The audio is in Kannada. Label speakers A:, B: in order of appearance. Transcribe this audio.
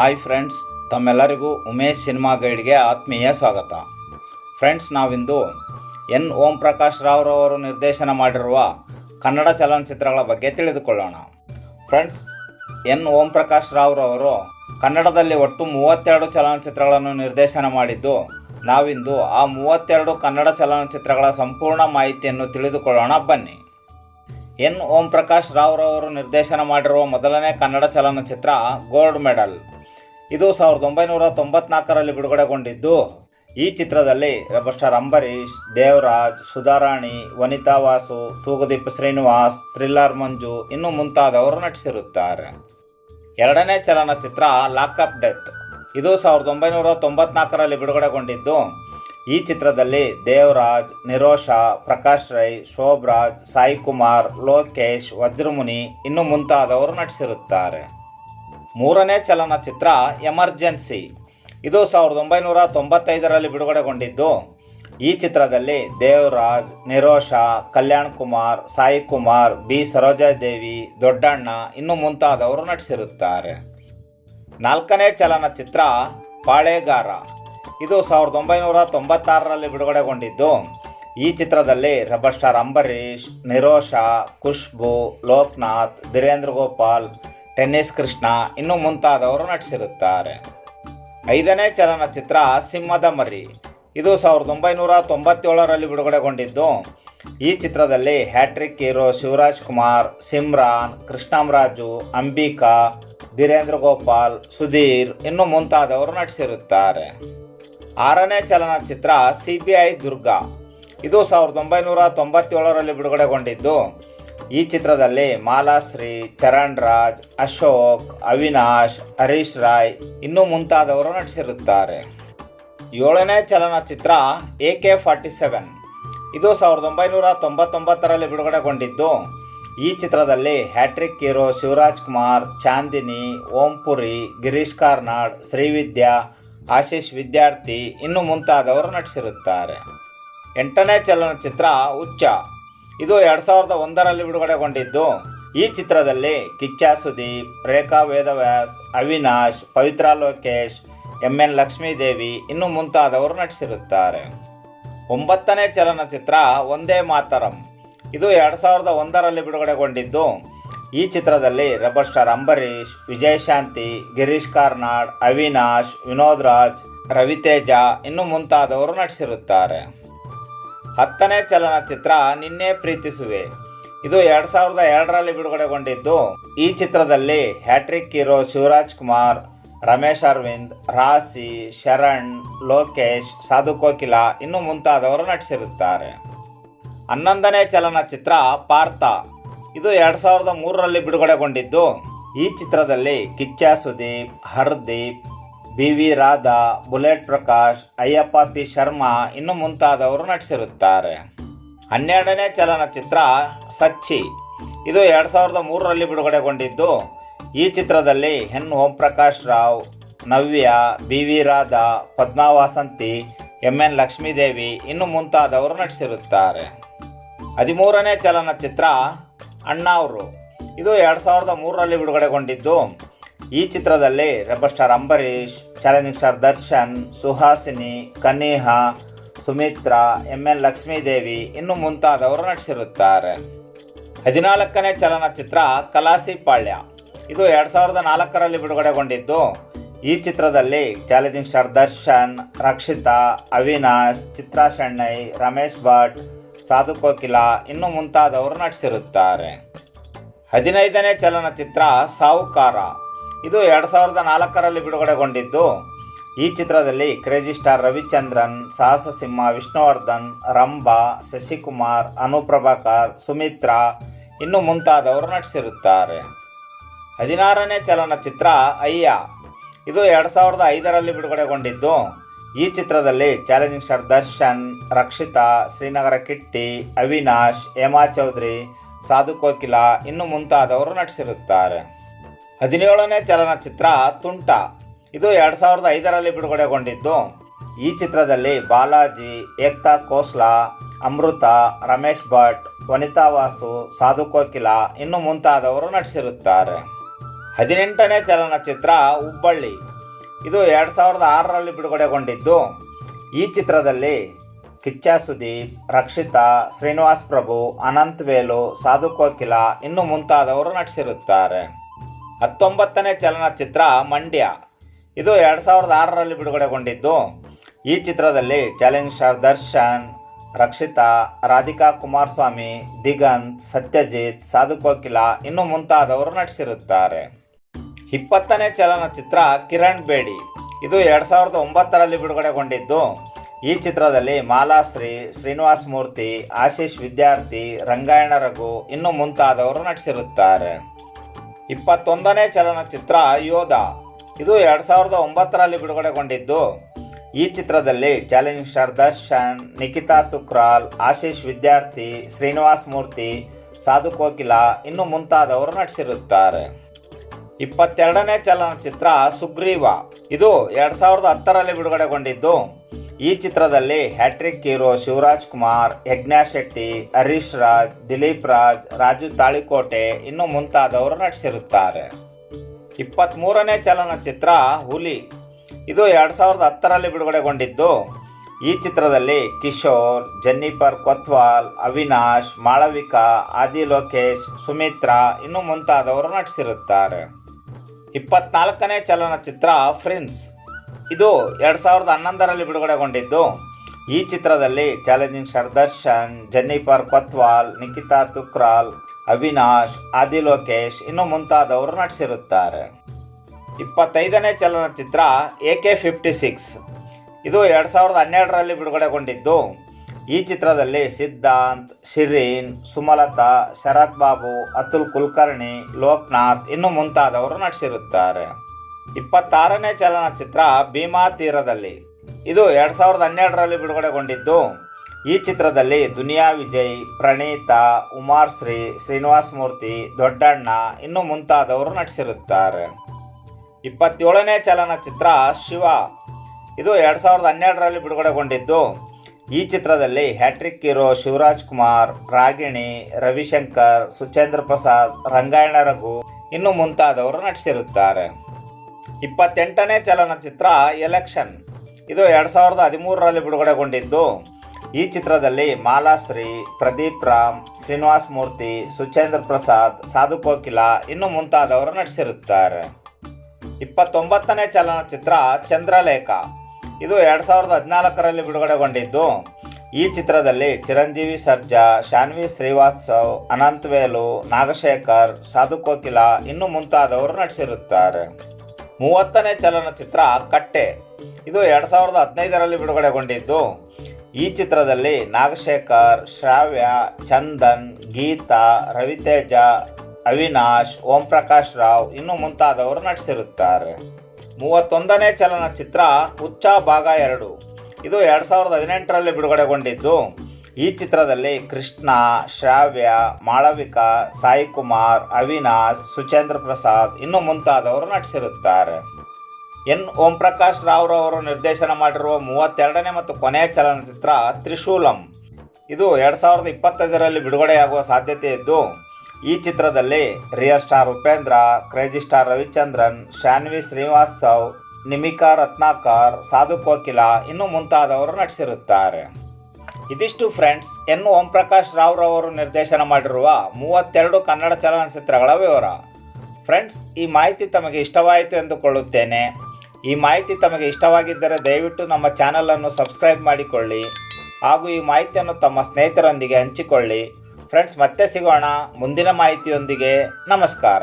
A: ಹಾಯ್ ಫ್ರೆಂಡ್ಸ್ ತಮ್ಮೆಲ್ಲರಿಗೂ ಉಮೇಶ್ ಸಿನಿಮಾ ಗೈಡ್ಗೆ ಆತ್ಮೀಯ ಸ್ವಾಗತ. ಫ್ರೆಂಡ್ಸ್ ನಾವಿಂದು ಎನ್. ಓಂ ಪ್ರಕಾಶ್ ರಾವ್ರವರು ನಿರ್ದೇಶನ ಮಾಡಿರುವ ಕನ್ನಡ ಚಲನಚಿತ್ರಗಳ ಬಗ್ಗೆ ತಿಳಿದುಕೊಳ್ಳೋಣ. Friends N. ಓಂ ಪ್ರಕಾಶ್ ರಾವ್ರವರು ಕನ್ನಡದಲ್ಲಿ ಒಟ್ಟು ಮೂವತ್ತೆರಡು ಚಲನಚಿತ್ರಗಳನ್ನು ನಿರ್ದೇಶನ ಮಾಡಿದ್ದು, ನಾವಿಂದು ಆ ಮೂವತ್ತೆರಡು ಕನ್ನಡ ಚಲನಚಿತ್ರಗಳ ಸಂಪೂರ್ಣ ಮಾಹಿತಿಯನ್ನು ತಿಳಿದುಕೊಳ್ಳೋಣ, ಬನ್ನಿ. ಎನ್. ಓಂ ಪ್ರಕಾಶ್ ರಾವ್ರವರು ನಿರ್ದೇಶನ ಮಾಡಿರುವ ಮೊದಲನೇ ಕನ್ನಡ ಚಲನಚಿತ್ರ ಗೋಲ್ಡ್ ಮೆಡಲ್. ಇದು ಸಾವಿರದ ಒಂಬೈನೂರ ತೊಂಬತ್ನಾಲ್ಕರಲ್ಲಿ ಬಿಡುಗಡೆಗೊಂಡಿದ್ದು. ಈ ಚಿತ್ರದಲ್ಲಿ ಸ್ಟಾರ್ ಅಂಬರೀಷ್, ದೇವರಾಜ್, ಸುಧಾರಾಣಿ, ವನಿತಾ ವಾಸು, ತೂಗುದೀಪ್ ಶ್ರೀನಿವಾಸ್, ಥ್ರಿಲ್ಲರ್ ಮಂಜು ಇನ್ನು ಮುಂತಾದವರು ನಟಿಸಿರುತ್ತಾರೆ. ಎರಡನೇ ಚಲನಚಿತ್ರ ಲಾಕಪ್ ಡೆತ್. ಇದು ಸಾವಿರದ ಒಂಬೈನೂರ ತೊಂಬತ್ನಾಲ್ಕರಲ್ಲಿ ಬಿಡುಗಡೆಗೊಂಡಿದ್ದು. ಈ ಚಿತ್ರದಲ್ಲಿ ದೇವರಾಜ್, ನಿರೋಷಾ, ಪ್ರಕಾಶ್ ರೈ, ಶೋಭರಾಜ್ ಸಾಯಿ ಕುಮಾರ್ ಲೋಕೇಶ್, ವಜ್ರಮುನಿ ಇನ್ನು ಮುಂತಾದವರು ನಟಿಸಿರುತ್ತಾರೆ. ಮೂರನೇ ಚಲನಚಿತ್ರ ಎಮರ್ಜೆನ್ಸಿ. ಇದು ಸಾವಿರದ ಒಂಬೈನೂರ ತೊಂಬತ್ತೈದರಲ್ಲಿ ಬಿಡುಗಡೆಗೊಂಡಿದ್ದು. ಈ ಚಿತ್ರದಲ್ಲಿ ದೇವರಾಜ್, ನಿರೋಷಾ, ಕಲ್ಯಾಣ್ ಕುಮಾರ್, ಸಾಯಿ ಕುಮಾರ್, ಬಿ ಸರೋಜಾದೇವಿ, ದೊಡ್ಡಣ್ಣ ಇನ್ನು ಮುಂತಾದವರು ನಟಿಸಿರುತ್ತಾರೆ. ನಾಲ್ಕನೇ ಚಲನಚಿತ್ರ ಪಾಳೇಗಾರ. ಇದು ಸಾವಿರದ ಒಂಬೈನೂರ ತೊಂಬತ್ತಾರರಲ್ಲಿ ಬಿಡುಗಡೆಗೊಂಡಿದ್ದು. ಈ ಚಿತ್ರದಲ್ಲಿ rubber star Ambareesh, Nirosha, Khushbu, Lokanath, Dheerendra Gopal tennis Krishna ಇನ್ನು ಮುಂತಾದವರು ನಟಿಸಿರುತ್ತಾರೆ. ಐದನೇ ಚಲನಚಿತ್ರ ಸಿಂಹದ ಮರಿ. ಇದು ಸಾವಿರದ ಒಂಬೈನೂರ ತೊಂಬತ್ತೇಳರಲ್ಲಿ ಬಿಡುಗಡೆಗೊಂಡಿದ್ದು. ಈ ಚಿತ್ರದಲ್ಲಿ hat trick hero Shivaraj Kumar, Simran Krishnam Raju Ambika, Dheerendra Gopal, Sudheer ಇನ್ನು ಮುಂತಾದವರು ನಟಿಸಿರುತ್ತಾರೆ. ಆರನೇ ಚಲನಚಿತ್ರ ಸಿ ಬಿ ಐ ದುರ್ಗಾ. ಇದು ಸಾವಿರದ ಒಂಬೈನೂರ ತೊಂಬತ್ತೇಳರಲ್ಲಿ ಬಿಡುಗಡೆಗೊಂಡಿದ್ದು. ಈ ಚಿತ್ರದಲ್ಲಿ ಮಾಲಾಶ್ರೀ ಚರಣ್ ರಾಜ್ ಅಶೋಕ್, ಅವಿನಾಶ್, ಹರೀಶ್ ರಾಯ್ ಇನ್ನೂ ಮುಂತಾದವರು ನಟಿಸಿರುತ್ತಾರೆ. ಏಳನೇ ಚಲನಚಿತ್ರ ಎ ಕೆ ಫಾರ್ಟಿ ಸೆವೆನ್. ಇದು ಸಾವಿರದ ಒಂಬೈನೂರ ತೊಂಬತ್ತೊಂಬತ್ತರಲ್ಲಿ ಬಿಡುಗಡೆಗೊಂಡಿದ್ದು. ಈ ಚಿತ್ರದಲ್ಲಿ hat trick hero Shivaraj Kumar, Chandini Om Puri Girish Karnad, Srividya, Ashish Vidyarthi ಇನ್ನು ಮುಂತಾದವರು ನಟಿಸಿರುತ್ತಾರೆ. ಎಂಟನೇ ಚಲನಚಿತ್ರ ಉಚ್ಚ. ಇದು ಎರಡು ಸಾವಿರದ ಒಂದರಲ್ಲಿ ಬಿಡುಗಡೆಗೊಂಡಿದ್ದು. ಈ ಚಿತ್ರದಲ್ಲಿ ಕಿಚ್ಚ, ಸುದೀಪ್, ರೇಖಾ ವೇದವ್ಯಾಸ್, ಅವಿನಾಶ್, ಪವಿತ್ರ ಲೋಕೇಶ್, ಎಂ ಎನ್ ಲಕ್ಷ್ಮೀದೇವಿ ಇನ್ನು ಮುಂತಾದವರು ನಟಿಸಿರುತ್ತಾರೆ. ಒಂಬತ್ತನೇ ಚಲನಚಿತ್ರ ಒಂದೇ ಮಾತರಂ. ಇದು ಎರಡು ಸಾವಿರದ ಒಂದರಲ್ಲಿ ಬಿಡುಗಡೆಗೊಂಡಿದ್ದು. ಈ ಚಿತ್ರದಲ್ಲಿ ರಬ್ಬರ್ ಸ್ಟಾರ್ ಅಂಬರೀಷ್, ವಿಜಯಶಾಂತಿ, ಗಿರೀಶ್ ಕಾರ್ನಾಡ್, ಅವಿನಾಶ್, ವಿನೋದ್ ರಾಜ್, ರವಿತೇಜ ಇನ್ನು ಮುಂತಾದವರು ನಟಿಸಿರುತ್ತಾರೆ. ಹತ್ತನೇ ಚಲನಚಿತ್ರ ನಿನ್ನೆ ಪ್ರೀತಿಸುವೆ. ಇದು ಎರಡ್ ಸಾವಿರದ ಎರಡರಲ್ಲಿ ಬಿಡುಗಡೆಗೊಂಡಿದ್ದು. ಈ ಚಿತ್ರದಲ್ಲಿ ಹ್ಯಾಟ್ರಿಕ್ ಹೀರೋ ಶಿವರಾಜ್ ಕುಮಾರ್, ರಮೇಶ್ ಅರವಿಂದ್ ರಾಸಿ ಶರಣ್, ಲೋಕೇಶ್, ಸಾಧು ಕೋಕಿಲ ಇನ್ನು ಮುಂತಾದವರು ನಟಿಸಿರುತ್ತಾರೆ. ಹನ್ನೊಂದನೇ ಚಲನಚಿತ್ರ ಪಾರ್ಥ. ಇದು ಎರಡು ಸಾವಿರದ ಮೂರರಲ್ಲಿ ಬಿಡುಗಡೆಗೊಂಡಿದ್ದು. ಈ ಚಿತ್ರದಲ್ಲಿ Kiccha Sudeep, Hardeep B V Radha, bullet Prakash, Ayyappa P. Sharma ಇನ್ನು ಮುಂತಾದವರು ನಟಿಸಿರುತ್ತಾರೆ. ಹನ್ನೆರಡನೇ ಚಲನಚಿತ್ರ ಸಚ್ಚಿ. ಇದು ಎರಡು ಸಾವಿರದ ಮೂರರಲ್ಲಿ ಬಿಡುಗಡೆಗೊಂಡಿದ್ದು. ಈ ಚಿತ್ರದಲ್ಲಿ N. Om Prakash Rao, Navya B V Radha Padma Vasanthi M N Lakshmidevi ಇನ್ನು ಮುಂತಾದವರು ನಟಿಸಿರುತ್ತಾರೆ. ಹದಿಮೂರನೇ ಚಲನಚಿತ್ರ ಅಣ್ಣಾವ್ರು. ಇದು ಎರಡು ಸಾವಿರದ ಮೂರರಲ್ಲಿ ಬಿಡುಗಡೆಗೊಂಡಿದ್ದು. ಈ ಚಿತ್ರದಲ್ಲಿ rubber star Ambareesh challenging star Darshan Suhasini Kaneha Sumithra M N Lakshmidevi ಇನ್ನು ಮುಂತಾದವರು ನಟಿಸಿರುತ್ತಾರೆ. ಹದಿನಾಲ್ಕನೇ ಚಲನಚಿತ್ರ ಕಲಾಸಿ ಪಾಳ್ಯ. ಇದು ಎರಡು ಸಾವಿರದ ನಾಲ್ಕರಲ್ಲಿ ಬಿಡುಗಡೆಗೊಂಡಿದ್ದು. ಈ ಚಿತ್ರದಲ್ಲಿ ಚಾಲೆಂಜಿಂಗ್ ಸ್ಟಾರ್ ದರ್ಶನ್ ರಕ್ಷಿತಾ, ಅವಿನಾಶ್, ಚಿತ್ರಾ ಶೆಣ್ಣೈ, ರಮೇಶ್ ಭಟ್, ಸಾಧು ಕೋಕಿಲ ಇನ್ನು ಮುಂತಾದವರು ನಟಿಸಿರುತ್ತಾರೆ. ಹದಿನೈದನೇ ಚಲನಚಿತ್ರ ಸಾಹುಕಾರ ಇದು ಎರಡು ಸಾವಿರದ ನಾಲ್ಕರಲ್ಲಿ ಬಿಡುಗಡೆಗೊಂಡಿದ್ದು. ಈ ಚಿತ್ರದಲ್ಲಿ ಕ್ರೇಜಿ ಸ್ಟಾರ್ ರವಿಚಂದ್ರನ್, ಸಾಹಸ ಸಿಂಹ ವಿಷ್ಣುವರ್ಧನ್, ರಂಭಾ, ಶಶಿಕುಮಾರ್, ಅನುಪ್ರಭಾಕರ್, ಸುಮಿತ್ರಾ ಇನ್ನು ಮುಂತಾದವರು ನಟಿಸಿರುತ್ತಾರೆ. ಹದಿನಾರನೇ ಚಲನಚಿತ್ರ ಅಯ್ಯ. ಇದು ಎರಡು ಸಾವಿರದ ಐದರಲ್ಲಿ ಬಿಡುಗಡೆಗೊಂಡಿದ್ದು. ಈ ಚಿತ್ರದಲ್ಲಿ ಚಾಲೆಂಜಿಂಗ್ ಸ್ಟಾರ್ ದರ್ಶನ್, ರಕ್ಷಿತಾ, ಶ್ರೀನಗರ ಕಿಟ್ಟಿ, ಅವಿನಾಶ್, ಹೇಮಾ ಚೌಧರಿ, ಸಾಧು ಕೋಕಿಲಾ ಇನ್ನು ಮುಂತಾದವರು ನಟಿಸಿರುತ್ತಾರೆ. ಹದಿನೇಳನೇ ಚಲನಚಿತ್ರ ತುಂಟ. ಇದು ಎರಡು ಸಾವಿರದ ಐದರಲ್ಲಿ ಬಿಡುಗಡೆಗೊಂಡಿದ್ದು. ಈ ಚಿತ್ರದಲ್ಲಿ ಬಾಲಾಜಿ, ಏಕ್ತಾ ಕೋಸ್ಲಾ, ಅಮೃತ, ರಮೇಶ್ ಭಟ್, ವನಿತಾ ವಾಸು, ಸಾಧು ಕೋಕಿಲ ಇನ್ನು ಮುಂತಾದವರು ನಟಿಸಿರುತ್ತಾರೆ. ಹದಿನೆಂಟನೇ ಚಲನಚಿತ್ರ ಹುಬ್ಬಳ್ಳಿ. ಇದು ಎರಡು ಸಾವಿರದ ಆರರಲ್ಲಿ ಬಿಡುಗಡೆಗೊಂಡಿದ್ದು. ಈ ಚಿತ್ರದಲ್ಲಿ ಕಿಚ್ಚ ಸುದೀಪ್, ರಕ್ಷಿತಾ, ಶ್ರೀನಿವಾಸ್ ಪ್ರಭು, ಅನಂತ್ ವೇಲು, ಸಾಧು ಕೋಕಿಲ ಇನ್ನು ಮುಂತಾದವರು ನಟಿಸಿರುತ್ತಾರೆ. ಹತ್ತೊಂಬತ್ತನೇ ಚಲನಚಿತ್ರ ಮಂಡ್ಯ. ಇದು ಎರಡು ಸಾವಿರದ ಆರರಲ್ಲಿ ಬಿಡುಗಡೆಗೊಂಡಿದ್ದು. ಈ ಚಿತ್ರದಲ್ಲಿ ಚಾಲೆಂಜ್ ಸ್ಟಾರ್ ದರ್ಶನ್, ರಕ್ಷಿತಾ, ರಾಧಿಕಾ ಕುಮಾರಸ್ವಾಮಿ, ದಿಗಂತ್, ಸತ್ಯಜಿತ್, ಸಾಧು ಕೋಕಿಲ ಇನ್ನು ಮುಂತಾದವರು ನಟಿಸಿರುತ್ತಾರೆ. ಇಪ್ಪತ್ತನೇ ಚಲನಚಿತ್ರ ಕಿರಣ್ ಬೇಡಿ. ಇದು ಎರಡು ಸಾವಿರದ ಒಂಬತ್ತರಲ್ಲಿ ಬಿಡುಗಡೆಗೊಂಡಿದ್ದು. ಈ ಚಿತ್ರದಲ್ಲಿ ಮಾಲಾಶ್ರೀ, ಶ್ರೀನಿವಾಸ್ ಮೂರ್ತಿ, ಆಶೀಶ್ ವಿದ್ಯಾರ್ಥಿ, ರಂಗಾಯಣ ರಘು ಇನ್ನು ಮುಂತಾದವರು ನಟಿಸಿರುತ್ತಾರೆ. ಇಪ್ಪತ್ತೊಂದನೇ ಚಲನಚಿತ್ರ ಯೋಧ ಇದು ಎರಡು ಸಾವಿರದ ಒಂಬತ್ತರಲ್ಲಿ ಬಿಡುಗಡೆಗೊಂಡಿದ್ದು. ಈ ಚಿತ್ರದಲ್ಲಿ ಚಾಲೆಂಜಿಂಗ್ ಸ್ಟಾರ್ ದರ್ಶನ್ ನಿಖಿತಾ ತುಕ್ರಾಲ್, ಆಶೀಶ್ ವಿದ್ಯಾರ್ಥಿ, ಶ್ರೀನಿವಾಸ್ ಮೂರ್ತಿ, ಸಾಧು ಕೋಕಿಲ ಇನ್ನು ಮುಂತಾದವರು ನಟಿಸಿರುತ್ತಾರೆ. ಇಪ್ಪತ್ತೆರಡನೇ ಚಲನಚಿತ್ರ ಸುಗ್ರೀವ. ಇದು ಎರಡು ಸಾವಿರದ ಹತ್ತರಲ್ಲಿ ಬಿಡುಗಡೆಗೊಂಡಿದ್ದು. ಈ ಚಿತ್ರದಲ್ಲಿ hat trick hero Shivaraj Kumar, Yagna Shetty, Harish Raj, Dileep Raj, Raju Talikote ಇನ್ನು ಮುಂತಾದವರು ನಟಿಸಿರುತ್ತಾರೆ. ಇಪ್ಪತ್ತ್ಮೂರನೇ ಚಲನಚಿತ್ರ ಹುಲಿ. ಇದು ಎರಡು ಸಾವಿರದ ಹತ್ತರಲ್ಲಿ ಬಿಡುಗಡೆಗೊಂಡಿದ್ದು. ಈ ಚಿತ್ರದಲ್ಲಿ ಕಿಶೋರ್, ಜೆನ್ನಿಫರ್ ಕೊತ್ವಾಲ್, ಅವಿನಾಶ್, ಮಾಳವಿಕಾ, ಆದಿ ಲೋಕೇಶ್, ಸುಮಿತ್ರಾ ಇನ್ನು ಮುಂತಾದವರು ನಟಿಸಿರುತ್ತಾರೆ. ಇಪ್ಪತ್ನಾಲ್ಕನೇ ಚಲನಚಿತ್ರ ಫ್ರೆಂಡ್ಸ್ ಇದು ಎರಡು ಸಾವಿರದ ಹನ್ನೊಂದರಲ್ಲಿ ಬಿಡುಗಡೆಗೊಂಡಿದ್ದು. ಈ ಚಿತ್ರದಲ್ಲಿ challenging star Darshan, Jennifer Kotwal Nikita Thukral, Avinash, Aadi Lokesh ಇನ್ನು ಮುಂತಾದವರು ನಟಿಸಿರುತ್ತಾರೆ. ಇಪ್ಪತ್ತೈದನೇ ಚಲನಚಿತ್ರ ಎ ಕೆ ಫಿಫ್ಟಿ ಸಿಕ್ಸ್. ಇದು ಎರಡು ಸಾವಿರದ ಹನ್ನೆರಡರಲ್ಲಿ ಬಿಡುಗಡೆಗೊಂಡಿದ್ದು. ಈ ಚಿತ್ರದಲ್ಲಿ ಸಿದ್ಧಾಂತ್, ಶಿರೀನ್, ಸುಮಲತಾ, ಶರತ್ ಬಾಬು, ಅತುಲ್ ಕುಲಕರ್ಣಿ, ಲೋಕ್ನಾಥ್ ಇನ್ನು ಮುಂತಾದವರು ನಟಿಸಿರುತ್ತಾರೆ. ಇಪ್ಪತ್ತಾರನೇ ಚಲನಚಿತ್ರ ಭೀಮಾ ತೀರದಲ್ಲಿ. ಇದು ಎರಡು ಸಾವಿರದ ಹನ್ನೆರಡರಲ್ಲಿ ಬಿಡುಗಡೆಗೊಂಡಿದ್ದು. ಈ ಚಿತ್ರದಲ್ಲಿ ದುನಿಯಾ ವಿಜಯ್, ಪ್ರಣೀತಾ ಉಮಾರ್ಶ್ರೀ ಶ್ರೀನಿವಾಸ್ ಮೂರ್ತಿ, ದೊಡ್ಡಣ್ಣ ಇನ್ನು ಮುಂತಾದವರು ನಟಿಸಿರುತ್ತಾರೆ. ಇಪ್ಪತ್ತೇಳನೇ ಚಲನಚಿತ್ರ ಶಿವ. ಇದು ಎರಡು ಸಾವಿರದ ಹನ್ನೆರಡರಲ್ಲಿ ಬಿಡುಗಡೆಗೊಂಡಿದ್ದು. ಈ ಚಿತ್ರದಲ್ಲಿ hat trick hero Shivaraj Kumar, Ragini, Ravishankar, Suchendra Prasad, Rangayana Raghu ಇನ್ನು ಮುಂತಾದವರು ನಟಿಸಿರುತ್ತಾರೆ. ಇಪ್ಪತ್ತೆಂಟನೇ ಚಲನಚಿತ್ರ ಎಲೆಕ್ಷನ್. ಇದು ಎರಡು ಸಾವಿರದ ಹದಿಮೂರರಲ್ಲಿ ಬಿಡುಗಡೆಗೊಂಡಿದ್ದು. ಈ ಚಿತ್ರದಲ್ಲಿ ಮಾಲಾಶ್ರೀ, ಪ್ರದೀಪ್ ರಾಮ್, ಶ್ರೀನಿವಾಸ್ ಮೂರ್ತಿ, ಸುಚೇಂದ್ರ ಪ್ರಸಾದ್, ಸಾಧು ಕೋಕಿಲ ಇನ್ನು ಮುಂತಾದವರು ನಟಿಸಿರುತ್ತಾರೆ. ಇಪ್ಪತ್ತೊಂಬತ್ತನೇ ಚಲನಚಿತ್ರ ಚಂದ್ರಲೇಖ. ಇದು ಎರಡು ಸಾವಿರದ ಹದಿನಾಲ್ಕರಲ್ಲಿ ಬಿಡುಗಡೆಗೊಂಡಿದ್ದು. ಈ ಚಿತ್ರದಲ್ಲಿ ಚಿರಂಜೀವಿ ಸರ್ಜಾ, ಶಾನ್ವಿ ಶ್ರೀವಾತ್ಸವ್, ಅನಂತ್ ವೇಲು, ನಾಗಶೇಖರ್, ಸಾಧು ಕೋಕಿಲ ಇನ್ನು ಮುಂತಾದವರು ನಟಿಸಿರುತ್ತಾರೆ. ಮೂವತ್ತನೇ ಚಲನಚಿತ್ರ ಕಟ್ಟೆ. ಇದು ಎರಡು ಸಾವಿರದ ಹದಿನೈದರಲ್ಲಿ ಬಿಡುಗಡೆಗೊಂಡಿದ್ದು. ಈ ಚಿತ್ರದಲ್ಲಿ ನಾಗಶೇಖರ್, ಶ್ರಾವ್ಯ, ಚಂದನ್, ಗೀತಾ, ರವಿತೇಜ, ಅವಿನಾಶ್ ಓಂ ಪ್ರಕಾಶ್ ರಾವ್ ಇನ್ನು ಮುಂತಾದವರು ನಟಿಸಿರುತ್ತಾರೆ. ಮೂವತ್ತೊಂದನೇ ಚಲನಚಿತ್ರ ಹುಚ್ಚ ಭಾಗ ಎರಡು. ಇದು ಎರಡು ಸಾವಿರದ ಹದಿನೆಂಟರಲ್ಲಿ ಬಿಡುಗಡೆಗೊಂಡಿದ್ದು. ಈ ಚಿತ್ರದಲ್ಲಿ ಕೃಷ್ಣ, ಶ್ರಾವ್ಯ, ಮಾಳವಿಕಾ ಸಾಯಿ ಕುಮಾರ್ ಅವಿನಾಶ್, ಸುಚೇಂದ್ರ ಪ್ರಸಾದ್ ಇನ್ನು ಮುಂತಾದವರು ನಟಿಸಿರುತ್ತಾರೆ. ಎನ್. ಓಂ ಪ್ರಕಾಶ್ ರಾವ್ ರಾವ್ರವರು ನಿರ್ದೇಶನ ಮಾಡಿರುವ ಮೂವತ್ತೆರಡನೇ ಮತ್ತು ಕೊನೆಯ ಚಲನಚಿತ್ರ ತ್ರಿಶೂಲಂ. ಇದು ಎರಡು ಸಾವಿರದ ಇಪ್ಪತ್ತೈದರಲ್ಲಿ ಬಿಡುಗಡೆಯಾಗುವ ಸಾಧ್ಯತೆ ಇದ್ದು, ಈ ಚಿತ್ರದಲ್ಲಿ real star Upendra, crazy star Ravichandran, Shanvi Srivastav Nimika Ratnakar, Sadhu Kokila ಇನ್ನು ಮುಂತಾದವರು ನಟಿಸಿರುತ್ತಾರೆ. ಇದಿಷ್ಟು ಫ್ರೆಂಡ್ಸ್ ಎನ್ ಓಂ ಪ್ರಕಾಶ್ ರಾವ್ರವರು ನಿರ್ದೇಶನ ಮಾಡಿರುವ ಮೂವತ್ತೆರಡು ಕನ್ನಡ ಚಲನಚಿತ್ರಗಳ ವಿವರ. ಫ್ರೆಂಡ್ಸ್ ಈ ಮಾಹಿತಿ ತಮಗೆ ಇಷ್ಟವಾಯಿತು ಎಂದುಕೊಳ್ಳುತ್ತೇನೆ. ಈ ಮಾಹಿತಿ ತಮಗೆ ಇಷ್ಟವಾಗಿದ್ದರೆ ದಯವಿಟ್ಟು ನಮ್ಮ ಚಾನಲನ್ನು ಸಬ್ಸ್ಕ್ರೈಬ್ ಮಾಡಿಕೊಳ್ಳಿ. ಹಾಗೂ ಈ ಮಾಹಿತಿಯನ್ನು ತಮ್ಮ ಸ್ನೇಹಿತರೊಂದಿಗೆ ಹಂಚಿಕೊಳ್ಳಿ. ಫ್ರೆಂಡ್ಸ್ ಮತ್ತೆ ಸಿಗೋಣ. ಮುಂದಿನ ಮಾಹಿತಿಯೊಂದಿಗೆ ನಮಸ್ಕಾರ.